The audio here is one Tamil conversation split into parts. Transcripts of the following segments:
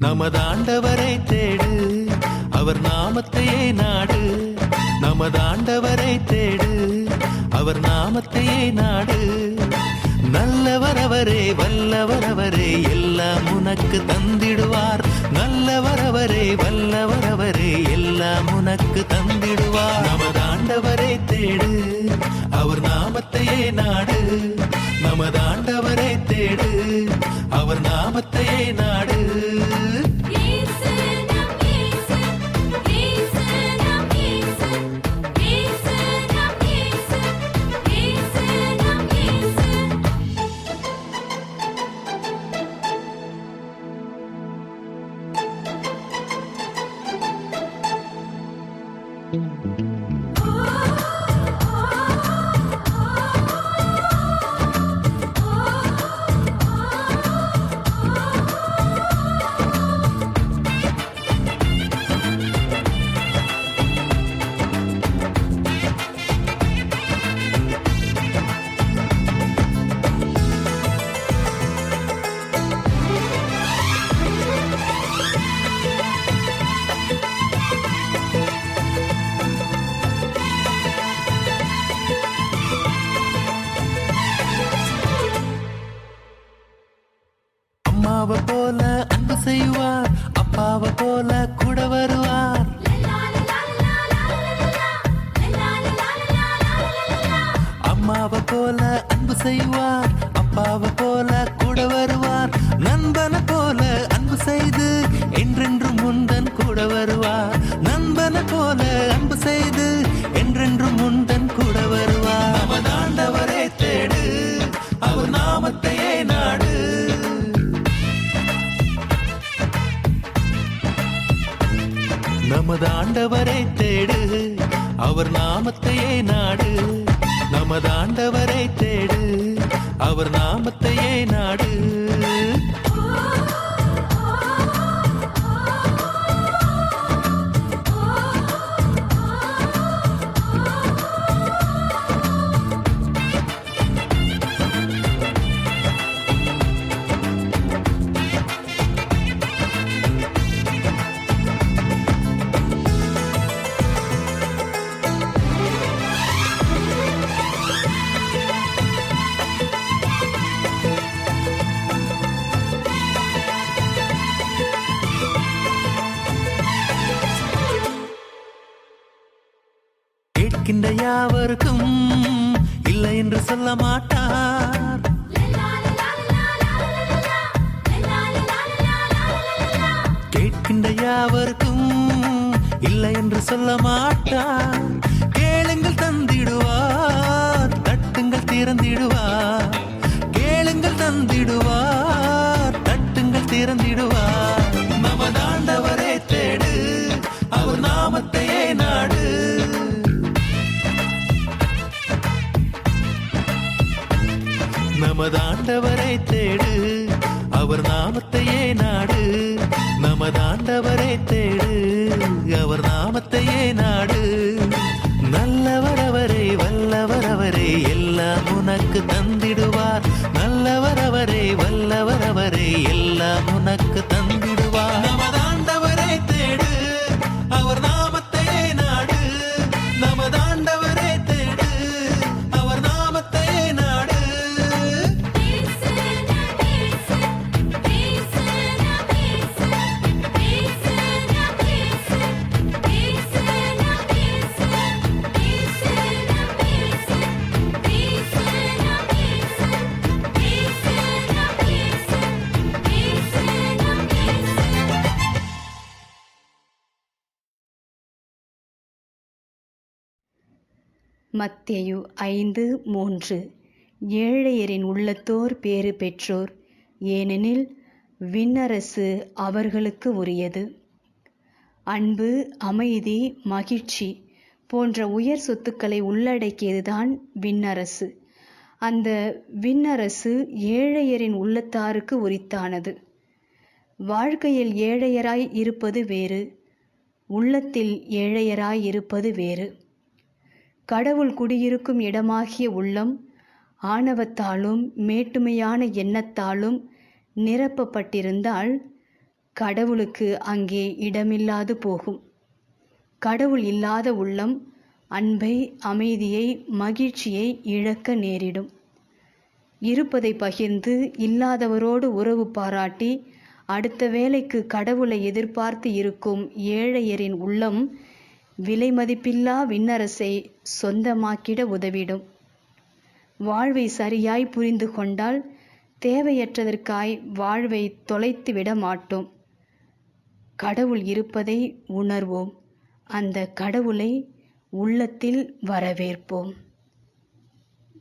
நமதாண்டவரை தேடு அவர் நாமத்தையே நாடு. நமதாண்டவரை தேடு அவர் நாமத்தையே நாடு. நல்லவர் அவரே வல்லவர் அவரே எல்லாம் உனக்கு தந்திடுவார். நல்லவர் அவரே வல்லவர் அவரே எல்லாம் உனக்கு தந்திடுவார். நமதாண்டவரை தேடு அவர் நாமத்தையே நாடு. நமதாண்டவரை தேடு அவர் நாமத்தையே நாடு. அம்மாவை போல அன்பு செய்வார் அப்பாவை போல கூட வருவார். அம்மாவை போல அன்பு செய்வார் அப்பாவை போல கூட வருவார். நண்பனை போல அன்பு செய்து என்றென்றும் முந்தன் கூட வருவார். நண்பனை போல அன்பு செய்து நாடு. நினைக்கின்ற யாவருக்கும் இல்லை என்று சொல்ல மாட்டார். கேட்கின்ற யாவருக்கும் இல்லை என்று சொல்ல மாட்டார். கேளுங்கள் தந்திடுவார் தட்டுங்கள் திறந்திடுவார். கேளுங்கள் தந்திடுவார் தட்டுங்கள் திறந்திடுவார். நமதாண்டவரை தேடு. அவர் நாமத்தையே நாடு. நமதாண்டவர் மத்தேயு ஐந்து மூன்று. ஏழையரின் உள்ளத்தோர் பேறு பெற்றோர் ஏனெனில் விண்ணரசு அவர்களுக்கு உரியது. அன்பு அமைதி மகிழ்ச்சி போன்ற உயர் சொத்துக்களை உள்ளடக்கியதுதான் விண்ணரசு. அந்த விண்ணரசு ஏழையரின் உள்ளத்தாருக்கு உரித்தானது. வாழ்க்கையில் ஏழையராய் இருப்பது வேறு உள்ளத்தில் ஏழையராய் இருப்பது வேறு. கடவுள் குடியிருக்கும் இடமாகிய உள்ளம் ஆணவத்தாலும் மேட்டுமையான எண்ணத்தாலும் நிரப்பப்பட்டிருந்தால் கடவுளுக்கு அங்கே இடமில்லாது போகும். கடவுள் இல்லாத உள்ளம் அன்பை அமைதியை மகிழ்ச்சியை இழக்க நேரிடும். இருப்பதை பகிர்ந்து இல்லாதவரோடு உறவு பாராட்டி அடுத்த வேலைக்கு கடவுளை எதிர்பார்த்து இருக்கும் ஏழையரின் உள்ளம் விலை மதிப்பில்லா விண்ணரசை சொந்தமாக்கிட உதவிடும். வாழ்வை சரியாய் புரிந்து கொண்டால் தேவையற்றதற்காய் வாழ்வை தொலைத்து விட மாட்டோம். கடவுள் இருப்பதை உணர்வோம். அந்த கடவுளை உள்ளத்தில் வரவேற்போம்.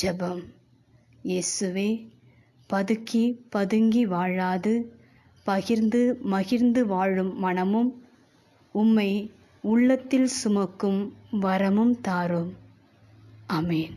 ஜெபம். இயேசுவே பதுக்கி பதுங்கி வாழாது பகிர்ந்து மகிழ்ந்து வாழும் மனமும் உம்மை உள்ளத்தில் சுமக்கும் வரமும் தாரும். அமேன்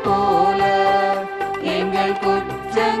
போல எங்கள் குற்றங்களை